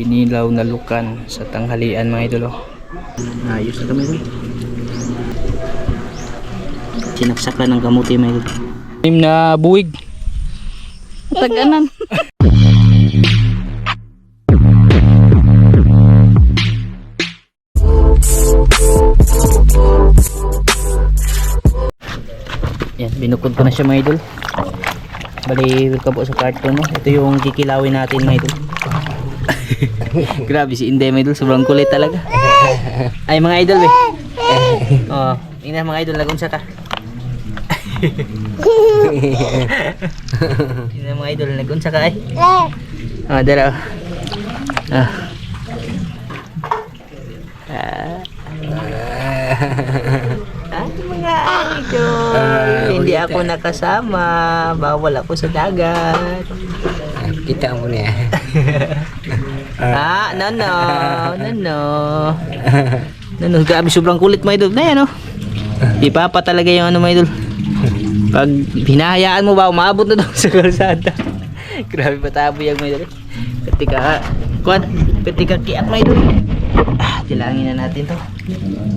Kinilaw na lukan sa tanghalian mga idol. oh. Ayos na kami idol. Sinaksak lang ng kamuti mga idol. Nim na buwig. Taganan. Yan, binukod ko na siya mga idol. Bali, welcome po sa carton no. Ito yung kikilawin natin mga idol. Grabe si Inday mga idol, sobrang kulit talaga. Ay mga idol eh. Oh, ina mga idol, lagunsa ka. ina mga idol, lagunsa ka ay. Oh, dala. Ah. Ah. Ay, mga idol. Hindi ako nakasama. Bawal ako sa dagat. Kita mo niya. Ah, no, no. No, no. No, no. Grabe, sobrang kulit mga idol. Na yan, oh. Ipapa talaga yung ano mga idol. Pag hinahayaan mo ba, umabot na daw sa kalsada. Grabe patabo yung mga idol. Ketika, kuwan, ketika kiat mga idol. Ah, tilangin na natin to.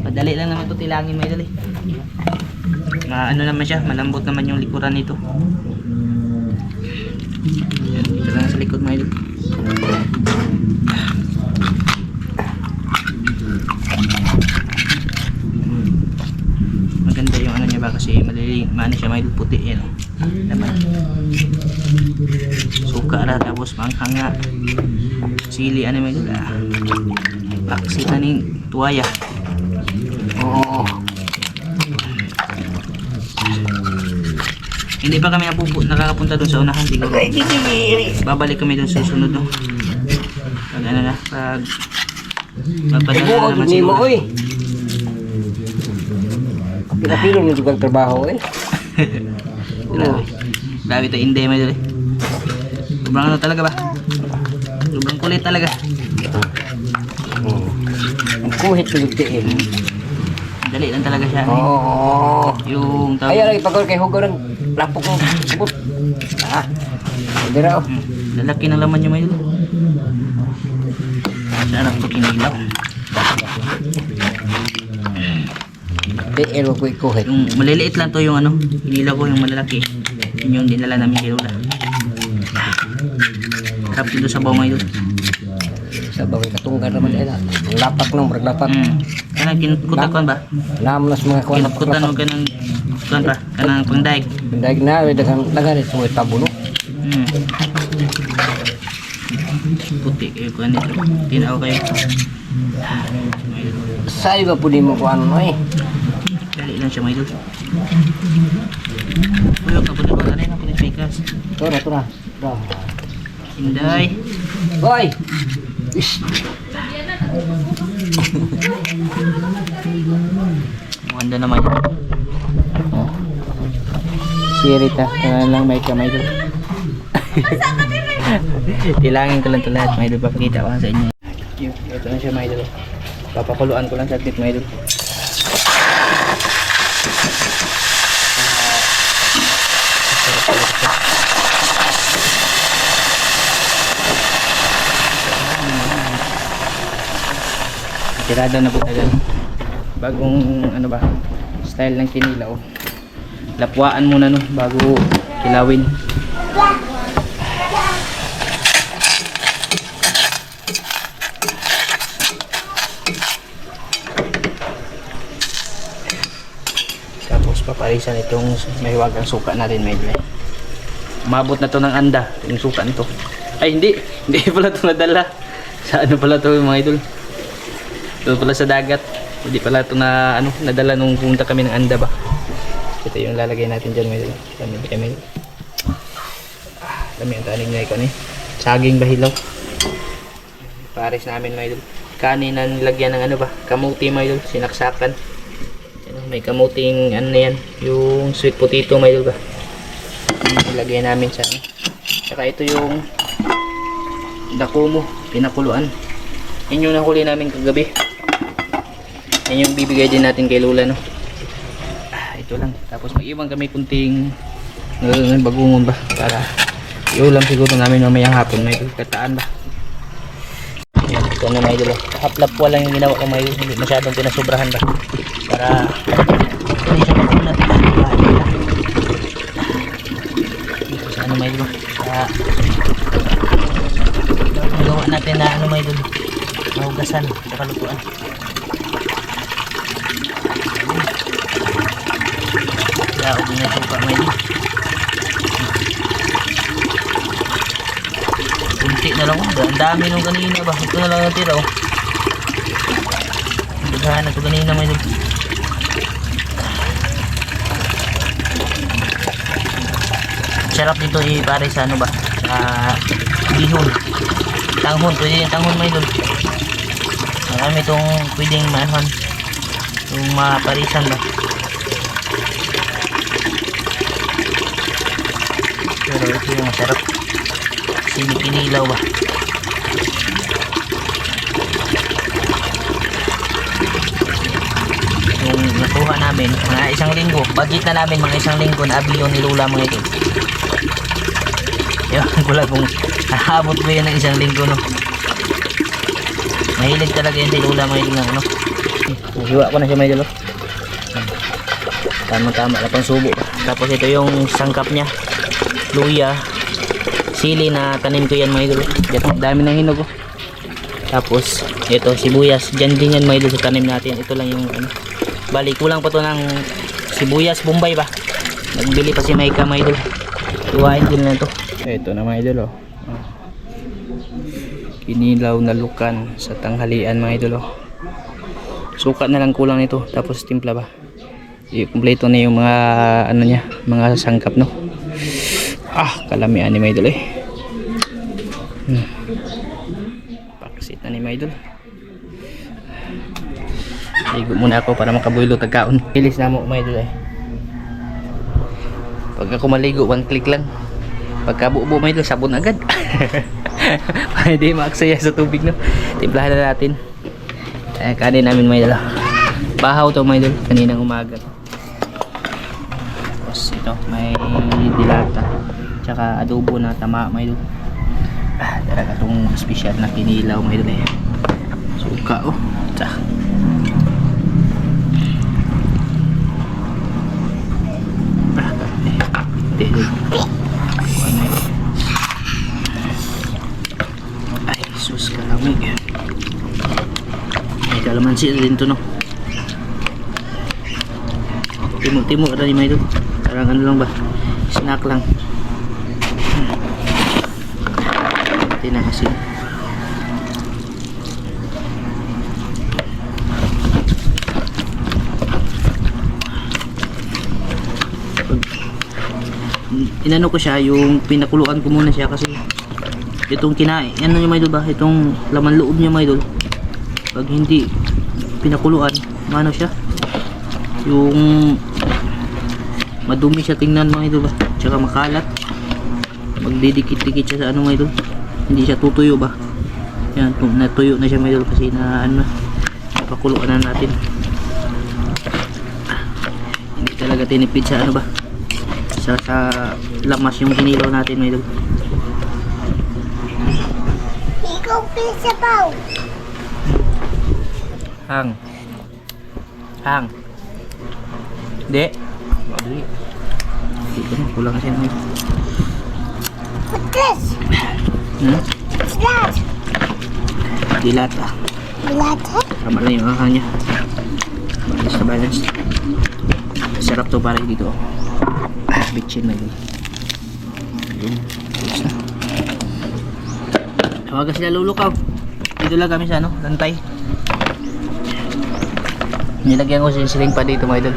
Madali lang naman to tilangin mga idol eh. Ma, ano naman siya, malambot naman yung likuran nito. Yan, dito lang sa likod mga idol. Maganda yung ano niya ba kasi malili mano siya may puti yan oh. Diba? suka ra tapos manghanga. Sili ano may gula paksi na ning tuwaya. Oo hindi pa kami napupu nakakapunta doon sa unahan siguro babalik kami doon sa susunod no? pag ano na pag magpadala na naman mo siguro oy. Pinapilo mo juga trabaho eh. Grabe. Grabe ito, hindi may dali. Sobrang ano talaga ba? Sobrang kulit talaga. Kuhit mo lugtiin. Dali lang talaga siya. Oo. Yung tawag. Ayaw lagi pagod kay Hugo ng lapok sabot. Ah. Dira oh. Hmm, lalaki ng laman niya may dali. Sarap to kinilaw. Di ero ko ikuhit. Yung maliliit lang to yung ano, kinilaw ko yung malalaki. Yun yung dinala namin kay Lola. Sarap dito sa bawang ngayon. Sa bagay katunggan naman ila. Ang lapak nang brag lapak. Hmm. Kanang kinukutan ba? Namas mga kuan. Kinukutan mo kanang kuan pa? Kanang pangdaig. Pindag na we dagang dagan ito mo tabuno. Hmm. Puti kayo kuan dito. Tinaw kayo. Say ba pudi mo kuan mo eh. Dali lang siya may idol. Uy, kapag ba na rin ang pinipikas. Tora tora. Tora. Inday. Hoy. Ish. Maganda naman yun. Si Rita, kaya lang may kamay doon. Tilangin ko lang ito lahat, may idol. Papakita ko sa inyo. Yun, ito na siya, may idol. Papakuluan ko lang sa saglit, may idol. Tirada na po tayo. Bagong ano ba, style ng kinilaw. Lapwaan muna no bago kilawin. Tapos paparisan itong may wagang suka na rin medyo. Umabot na to ng anda, yung suka nito. Ay hindi, hindi pala to nadala. Sa ano pala to mga idol? Doon pala sa dagat. Hindi pala ito na ano, nadala nung pumunta kami ng Anda ba. Ito yung lalagay natin dyan may Dami kami. Ah, dami ang tanig na ikaw ni. Saging bahilaw. Pares namin may Kanin na nilagyan ng ano ba? Kamuti may Sinaksakan. Ano, may kamuting ano na yan. Yung sweet potato may ba? Nilagay namin sa ano. Saka ito yung dako mo. Pinakuluan. Yan yung nahuli namin kagabi. Yan yung bibigay din natin kay Lola, no? Ah, ito lang. Tapos mag-iwan kami kunting uh, bagungon ba? Para iulam siguro namin mamayang hapon. May kataan ba? So ano mga idol, oh. haplap lang yung ginawa ko mga idol, hindi masyadong pinasobrahan ba. Para hindi siya makunat. So ano mga idol, sa magawa natin na ano mga idol, mahugasan sa kalutuan. Kaya ako na suka mga idol. Kunti na lang oh. Ang dami nung kanina ba. Ito na lang ang tira oh. Naghahan na ito kanina may idol. Sarap dito eh pare sa ano ba? Sa bihon. Tanghon. Pwede yung tanghon may idol. Marami itong pwedeng maanhan. Yung maparisan ba. Pero ito yung masarap. Sinikinilaw ba? Yung nakuha namin, mga isang linggo. Budget na namin mga isang linggo na abiyon ni Lula mga ito. Ewan ko lang kung hahabot ba yan ng isang linggo no. Mahilig talaga yan si Lula mga ito ng ano. Hiwa ko na siya may dalo. Tama-tama na pang subo. Tapos ito yung sangkap niya. Luya. Sili na tanim ko yan mga idol. Yan, dami ng hinog oh. Tapos ito sibuyas. Diyan din yan mga idol sa tanim natin. Ito lang yung ano. Bali kulang pa to ng sibuyas bombay ba. Nagbili pa si Maika mga idol. Iwain din na to. Ito na mga idol oh. Kinilaw na lukan sa tanghalian mga idol oh. Sukat na lang kulang nito. Tapos timpla ba. I-kompleto na yung mga ano niya, mga sangkap no. Ah, kalamian ni mga idol eh. Hmm. Paksit na ni mga idol. Ligo muna ako para makabuylo tagkaon. Bilis na mo mga idol eh. Pag ako maligo, one click lang. Pagka buo mga idol, sabon agad. Hindi maaksaya sa tubig no. Timplahan na natin. Eh, kanin namin mga idol. Bahaw to mga idol, kaninang umaga. Tapos ito, may dilata. Tsaka adobo na tama mga idol. Ah, talaga itong special na kinilaw mga idol eh. Suka oh. Tsa. Ah, eh. Ay, sus kalamig. May kalamansi din to no. Timo-timo ka rin may idol. Parang ano lang ba? Snack lang. Hindi na kasi. Inano ko siya, yung pinakuluan ko muna siya kasi itong kinain, ano yung may idol ba? Itong laman loob niya may idol. Pag hindi pinakuluan, ano siya? Yung madumi siya tingnan mga idol ba? Tsaka makalat. Magdidikit-dikit siya sa ano mga idol. Hindi siya tutuyo ba? Yan, tu- natuyo na siya idol kasi na ano na. Napakuluan na natin. Hindi talaga tinipid sa ano ba? Sa, sa lamas yung hinilaw natin idol. Ikaw pisabaw. Hang. Hang. Di. Di. Di ko na. Kulang kasi naman. What's this? Hmm? What's that? Dilat ah. Latte? Tama lang yung hang niya. Balance na balance. Sarap to para dito. Bitchin na yun. Yun. Ayos na. Sila lulukaw. Dito lang kami sa ano, lantay. Nilagyan ko si siling pa dito mga idol.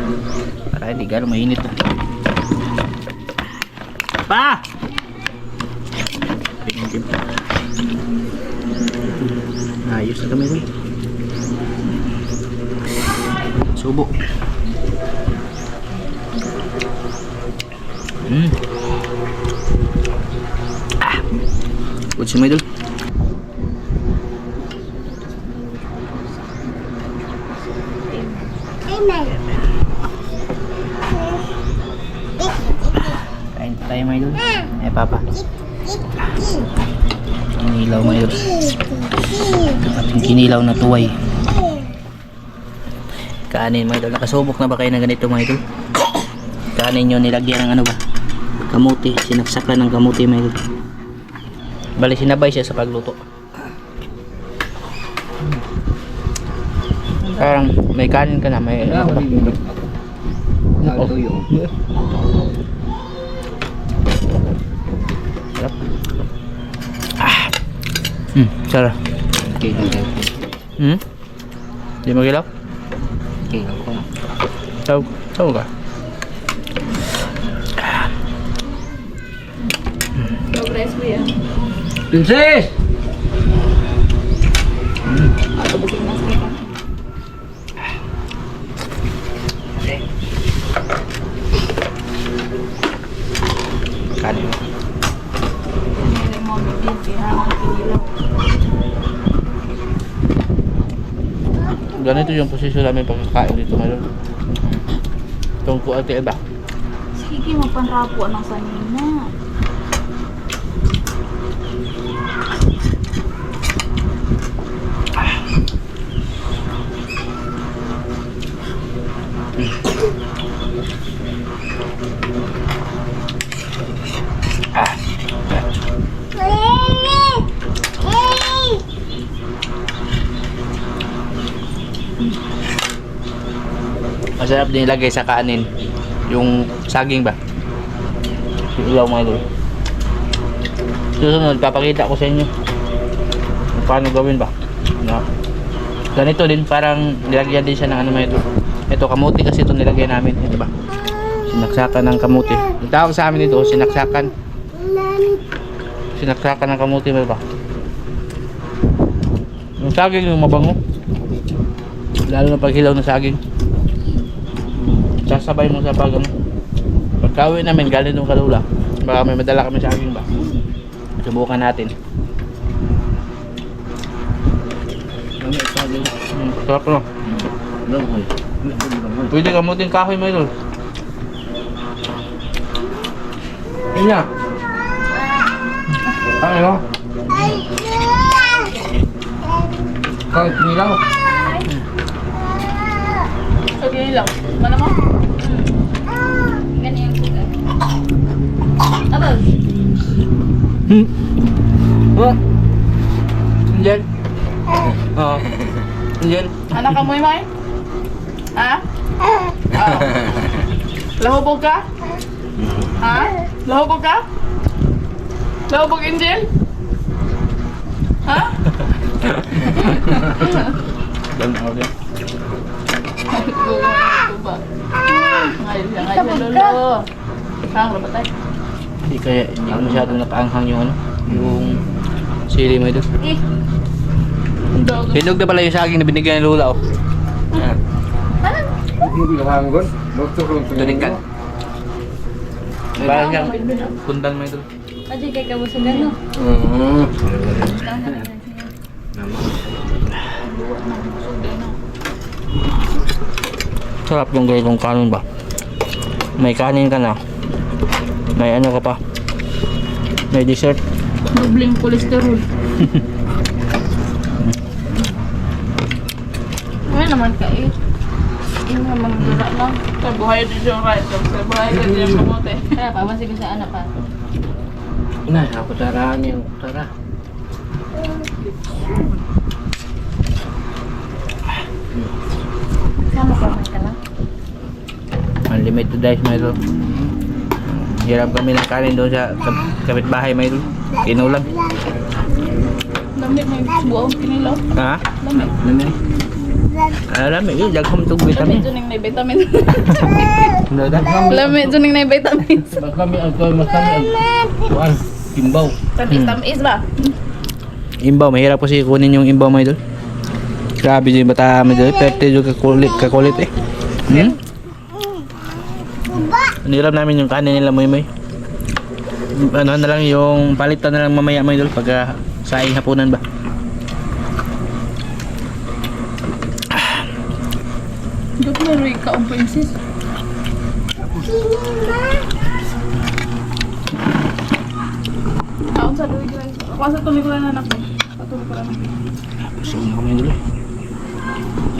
Para hindi gano'ng mainit to. Pa! Pinagin pa. Ayos na kami dun. Subo. Mm. Ah. Good si Maidol. Amen. Kain tayo Maidol. Eh, Papa. Ang Kinilaw mga idol. Kinilaw na tuway. Kanin mga idol. Nakasubok na ba kayo ng ganito mga idol? Kanin nyo nilagyan ng ano ba? Kamuti. Sinaksakan ng kamuti mga idol. Bali sinabay siya sa pagluto. Parang may kanin ka na, may ano na. Oh. Sarap. Ah. Hmm, sarap. Hmm? Di mo gilaw? Tahu, tahu ka? Progress mo yan. Princess! Ako busing mas kita. Kanin. Hindi mo bigyan kaya kinilaw. Ganito yung posisyon namin pagkakain dito ngayon. Itong kuate ba? Sige, magpanrapo ng sanina. Masarap din ilagay sa kanin. Yung saging ba? Yung ilaw mga idol. Susunod, papakita ko sa inyo. Paano gawin ba. No? Ganito din, parang nilagyan din siya ng ano mga idol. Ito, kamuti kasi ito nilagay namin. Ito ba? Sinaksakan ng kamuti. Yung tawag sa amin ito, sinaksakan. Sinaksakan ng kamuti ba ba? Yung saging yung mabango. Lalo na pag hilaw ng saging sasabay mo sa pag ano namin galing nung kalula. Baka may madala kami sa aking ba. Subukan natin. Hmm, sarap no? Pwede kamutin kahoy mo idol. Yun na. Ano kahit nilaw. Okay lang. Mana mo? Ganyan ko. Apa? Hmm. Oh. Indian. Oh. Indian. Anak ka mo may? Ha? Ah. Lahubog ka? Ha? Lahubog ka? Lahubog Angel? Ha? Dan ako din. Ngayon siya, ngayon siya, lolo. Saan ka ba tayo? Hindi kaya hindi ko masyadong nakaanghang yung ano, yung sili mo ito. Eh. Hinog na pala yung saging na binigyan ni Lula oh. Yan. Dunikan. Parang siyang kundan mo ito. Aji kay ka sa gano. Sarap yung ganitong kanin ba? May kanin ka na. May ano ka pa. May dessert. Dubling kolesterol. Ano naman ka eh. Yung naman gula lang. Sa buhay din yung right. Sa buhay din yung kamote. Kaya pa, masig sa anak pa. Nah, aku taraan yang utara. Sama pa man ka lang. Unlimited rice may ito. Hirap kami ng kanin doon sa kap- kapitbahay may ito. Inulam. Lamit may buong kinilaw. Ha? Lamit. Nani? Alam mo, eh, dagham itong Lamit vitamin. dyan yung vitamin. Dagham. Lamit dyan yung vitamins. Kami ang kami mas kami ang kuan timbaw. Tamis tamis ba? Imbaw, mahirap kasi kunin yung imbaw mo idol. Grabe yung bata mo idol. Perte yung kakulit, kakulit eh. Hmm? Nilam namin yung kanin nila moy moy. Ano na lang yung palitan na lang mamaya mo idol pag ah, saing hapunan ba. Duk mo rin ka ang princess. Aon sa duwi guys. Ako sa tumikulan na anak ko. Patulikulan na. Busog na ako mga idol.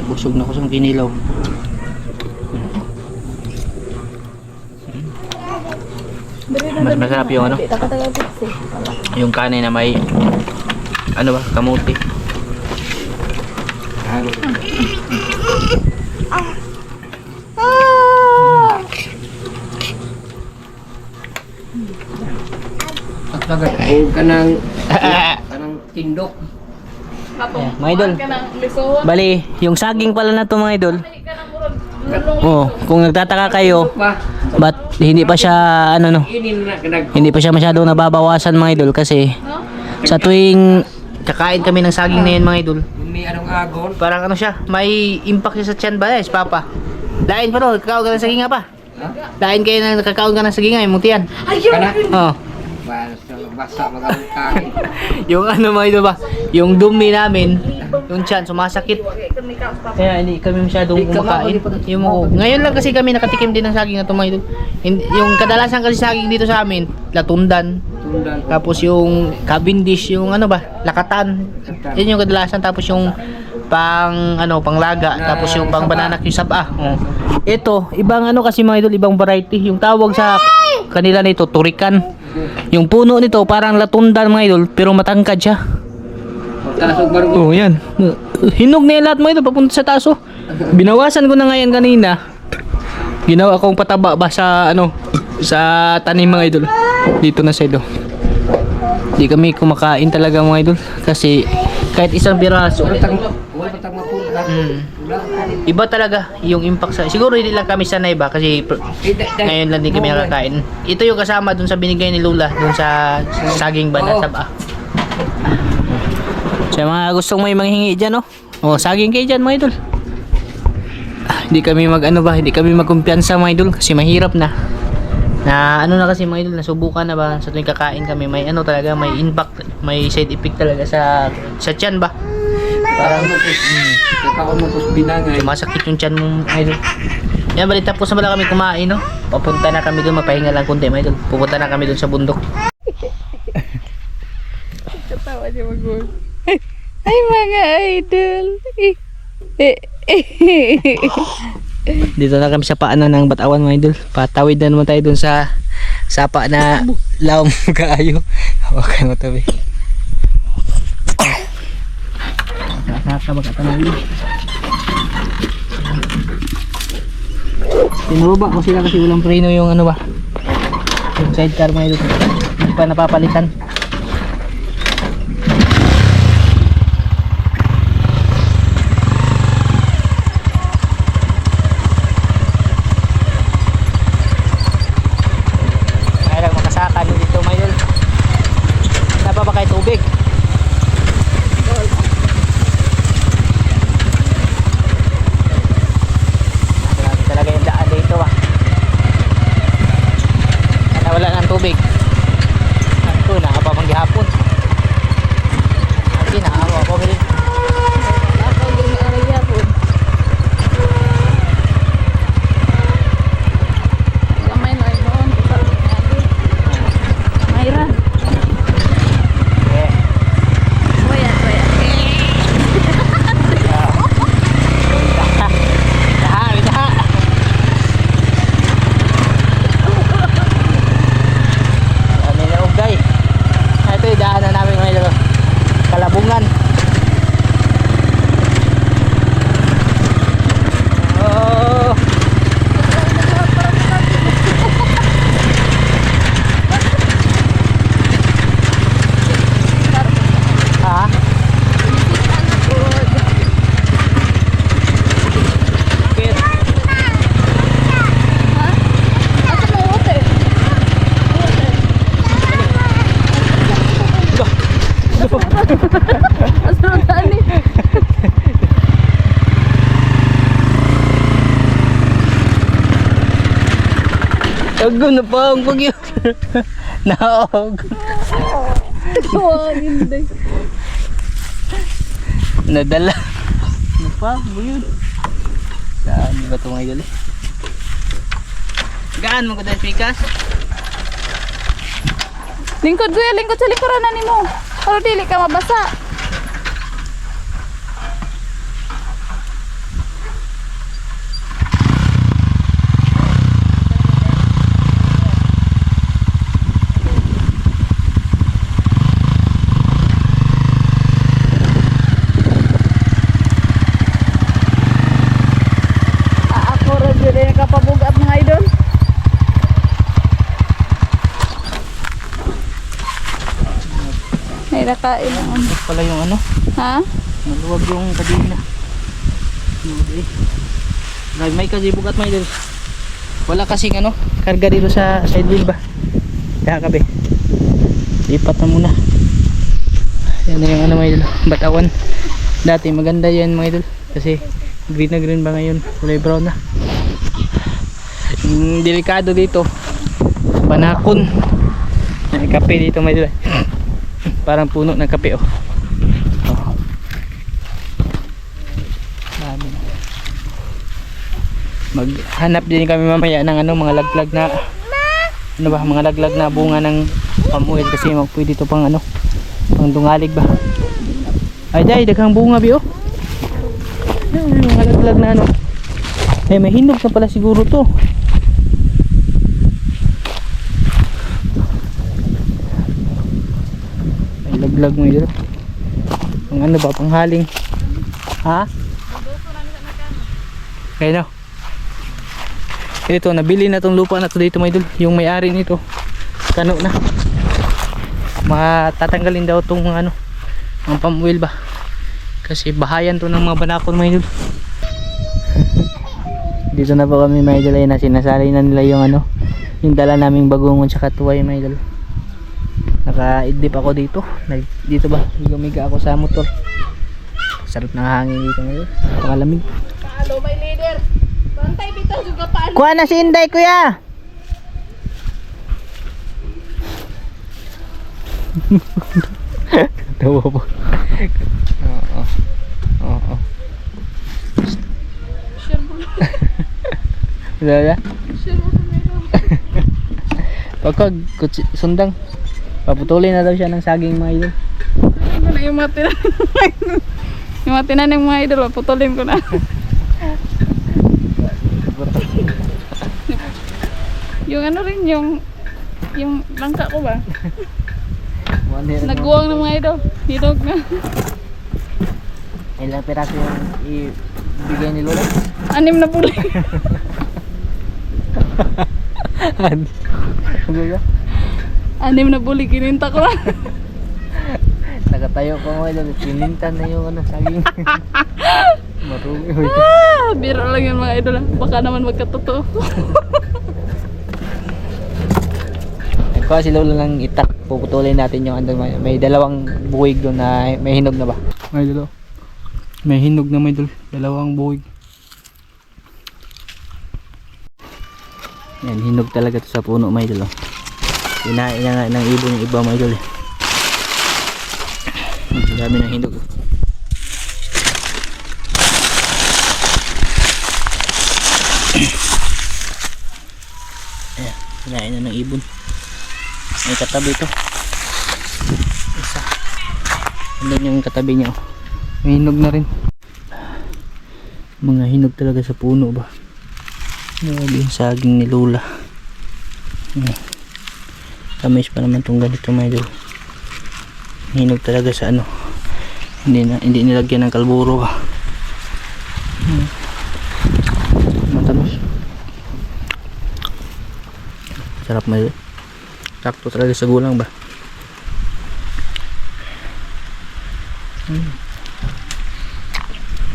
Busog na ako sa kinilaw. Mas masarap yung ano? Yung kanin na may ano ba? Kamuti. At nagat o kanang kanang tindok. Katong, mga idol. ka ng. Bali, yung saging pala na to mga idol. Hindi ka ng murag. Lulong. Oh, kung nagtataka kayo, ba't hindi pa siya ano no? Hindi pa siya masyadong nababawasan mga idol kasi sa tuwing kakain kami ng saging na yan mga idol, May anong agon? parang ano siya, may impact siya sa tiyan ba, guys, papa? Dain pa no, kakaon ka ng saging nga pa. Dain kayo na nakakaon ka ng saging nga, yung mutian. Kana? Oh. Basta magawin kain. yung ano mga idol ba, yung dumi namin, yung tiyan, sumasakit. Kaya hindi kami masyadong kumakain. Yung mo, ngayon lang kasi kami nakatikim din ng saging na tumayo. Yung kadalasan kasi saging dito sa amin, latundan. Tundan. Tapos yung Cavendish, yung ano ba, lakatan. Yan yung kadalasan. Tapos yung pang ano, panglaga. Na Tapos yung pang banana yung saba. Oh. Ito, ibang ano kasi mga idol, ibang variety. Yung tawag sa kanila nito, turikan. Yung puno nito, parang latundan mga idol, pero matangkad siya. Tasog baru. Oh, yan. Hinog na lahat mo ito papunta sa taso. Binawasan ko na ngayon kanina. Ginawa kong pataba ba sa ano sa tanim mga idol. Dito na sa ido. Di kami kumakain talaga mga idol kasi kahit isang piraso. Wala tang wala tang mapula. Mm. Iba talaga yung impact sa siguro hindi lang kami sanay ba kasi ngayon lang din kami nakakain. Ito yung kasama dun sa binigay ni Lula dun sa saging ba na Oo. saba. Sa mga gustong may manghingi dyan, no? O, saging kayo dyan, mga idol. Ah, hindi kami mag, ano ba, hindi kami magkumpiyansa, mga idol, kasi mahirap na. Na, ano na kasi, mga idol, nasubukan na ba, sa tuwing kakain kami, may ano talaga, may impact, may side effect talaga sa, sa tiyan ba? Parang. Kakaon mo pus binangay. Sumasakit yung tiyan mo, idol. Yan, bali, tapos na pala kami kumain, no? Papunta na kami doon, mapahinga lang kunti, mga idol. Pupunta na kami doon sa bundok. Katawa niya mag Ay mga idol. Eh, eh, eh. Dito na kami sa paanan ng Batawan mga idol. Patawid na naman tayo dun sa sapa na lawm kaayo. Hawakan mo tabi. Nakakabagatan na Tinubaba ko sila kasi walang preno yung ano ba. Yung sidecar mga idol. Hindi pa napapalitan. Kaya lang makasaka nyo dito ngayon. Napa ba kayo tubig? Grabe talaga yung daan dito ah. Kaya wala ng tubig. Ito, nakapamang gihapon. Kasi nakakawa ko rin. Ako yung area po. Kamay na ay noon. Mayra. Eh, Waya, waya. Daha, daha. Kami na ugay. Ito yung daanan namin mga idol. Kalabungan. Oh. Ha? Bakit? Asa mo hotel? Asa mo tani? Na pa ang pagyo. Naog. Hindi. Nadala. Ano pa? Buyod. Saan ba ito mga idol eh? Gaan mo ko dahil pikas? Lingkod kuya, lingkod sa likuran na nimo. Pero dili ka mabasa. Ah, ako rin dili nakapabugat mga idol. May nakain ang Ito pala yung ano, Ha? maluwag yung kadina. Okay. Lagi may kasibog at may idol. Wala kasing ano, karga dito sa side wheel ba? Kaya kabe. Lipat na muna. Yan na yung ano mga idol, batawan. Dati maganda yan mga idol. Kasi green na green ba ngayon? Kulay brown na. Yung delikado dito. Banakon. May kape dito mga idol. Parang puno ng kape oh. oh. Dami na. Maghanap din kami mamaya ng ano mga laglag na ano ba mga laglag na bunga ng pamuil kasi pwede to pang ano pang dungalig ba ay day daghang bunga bi oh Ayun, mga laglag na ano eh may hinog na pala siguro to may laglag mo yun. Pang ano ba pang haling ha? Kaya no ito nabili na tong lupa na to dito mga idol. Yung may-ari nito. Kano na. Matatanggalin daw tong ano mga pamuil ba? Kasi bahayan to ng mga banakon mga idol. Dito na po kami idol. Ayun na sinasali na nila yung ano yung dala naming bagungon tsaka tuway mga idol naka-idlip ako dito Nag, dito ba lumiga ako sa motor sarap ng hangin dito ngayon pakalamig Halo, may leader. Bantay bitaw juga paan. Kuha na si Inday, kuya. Tawa po. Oo. Oo. Share mo. Wala na. Share mo sa meron. Pagkag sundang. Paputulin na daw siya ng saging mga idol. Ano na yung mga tinanim. yung mga tinanim mga idol, putulin ko na. yung ano rin, yung yung langka ko ba? Nagguwang ng mga idol. Hinog na. Ilang piraso yung ibigay ni Lola? Anim na puli. Ano Anim na puli, kininta ko lang. Nakatayo pa mo idol. Pinintan na yung ano, saging. Marumi. Ah, biro lang yun mga idol. ah. Baka naman magkatotoo. Kuha si Lola lang itak. Puputulin natin yung ano, may, may dalawang buwig doon na may hinog na ba? May dalaw. May hinog na may dal dalawang buwig. Yan, hinog talaga to sa puno may dalaw. Kinain na nga ng ibon yung iba may dalaw. Ang dami ng hinog. Ayan, kinain na ng ibon. May katabi ito. Isa. Andun yung katabi niya. oh. May hinog na rin. Mga hinog talaga sa puno ba? Grabe yung saging ni Lola. Hmm. Tamis pa naman tong ganito may idol. Hinog talaga sa ano. Hindi na hindi nilagyan ng kalburo. Hmm. Matamis. Sarap may sakto talaga sa gulang ba hmm.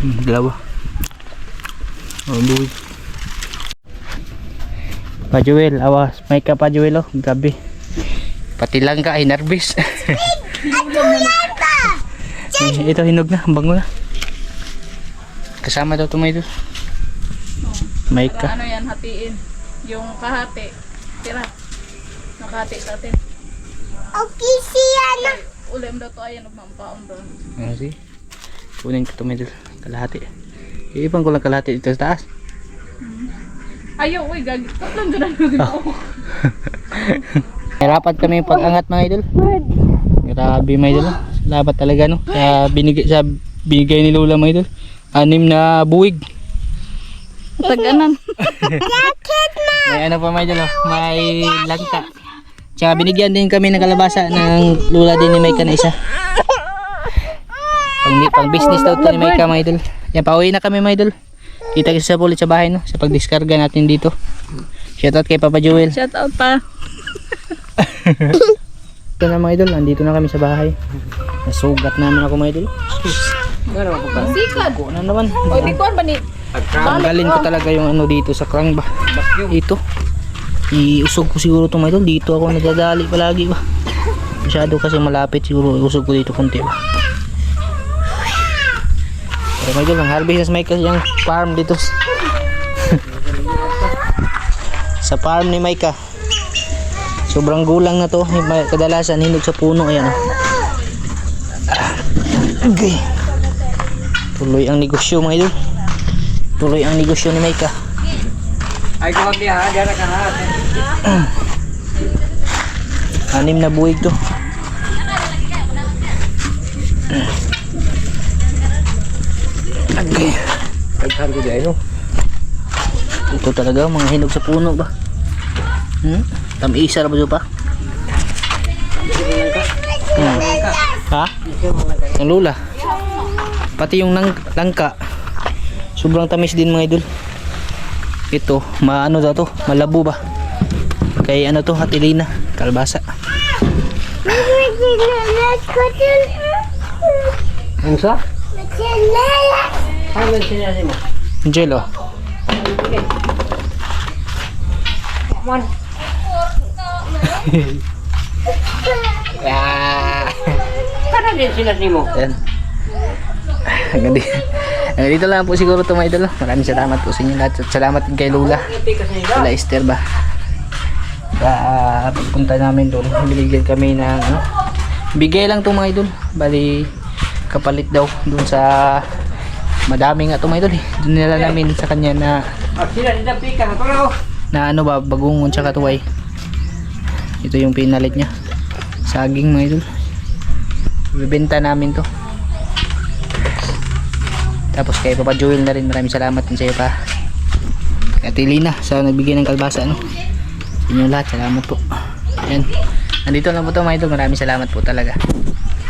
Hmm, dalawa oh buwig awas may ka pa Joel oh gabi pati lang ka ay nervous ito hinog na bango na kasama daw tumayo may ka ano yan, hatiin. Yung kahati. Tira. Nakahati sa atin. Okay siya na. Ulim daw to ayan, magmampaon doon. Ano si? Kunin ko ito kalahati. Iibang ko lang kalahati dito sa taas. Ayaw, uy, gag. Tatlong doon ang gagawin ko. Hirapan kami pag-angat mga idol. Grabe mga idol. Salamat talaga no. Sa binigay sa binigay ni Lola mga idol. Anim na buwig. Taganan. May ano pa mga idol, oh. may langka. Tsaka binigyan din kami ng kalabasa ng Lola din ni Maika na isa. Pang, pang business daw to ni Maika mga idol. Yan, pauwi na kami mga idol. Kita kasi sa ulit sa bahay no, sa pagdiskarga natin dito. Shoutout kay Papa Joel. Shout out pa. Ito na mga idol, nandito na kami sa bahay. Nasugat naman ako mga idol. Sikad. Ako na naman. O, di ko ba ni? Tanggalin ko talaga yung ano dito sa krang ba. Dito. Iusog ko siguro ito mga idol. Dito ako nadadali palagi ba. Masyado kasi malapit siguro. Iusog ko dito konti ba. Pero mga idol, ang harvest may kasi yung farm dito. sa farm ni Maika. Sobrang gulang na to. Yung Kadalasan hinog sa puno. Ayan oh. Okay. Tuloy ang negosyo mga idol. Tuloy ang negosyo ni Maika. Ay, kumag niya, ha? Diyan ka ha. Anim na buwig to. Okay. Pagkan ko dyan, no? Ito talaga mga hinog sa puno ba? Hmm? Tamisa na ba pa? Hmm. Ha? Ang lula. Pati yung nang langka. Sobrang tamis din mga idol. Ito, maano daw to? Malabo ba? Kay ano to, hatilina, kalbasa. Ang sa? Ano sinasi mo? Jello. Man. Ah. Paano din sinasi mo? Ayan. Hanggang di- hanggang dito lang po siguro ito mga idol. Maraming salamat po sa inyo lahat. At salamat din kay nila. Lola Esther ba? Sa ah, pagpunta namin doon, binigyan kami ng ano, bigay lang to mga idol. Bali, kapalit daw doon sa madami nga to mga idol eh. Doon nila namin sa kanya na Ah, sila nila pika. Pero, na ano ba, bagungon tsaka tuway. Ito yung pinalit niya. Saging mga idol. Bibenta namin to. Tapos kay Papa Joel na rin, maraming salamat din sa iyo pa. Kay Ate Lina sa nagbigay ng kalbasa no. Inyo lahat, salamat po. Yan. Nandito lang po to mga idol, maraming salamat po talaga.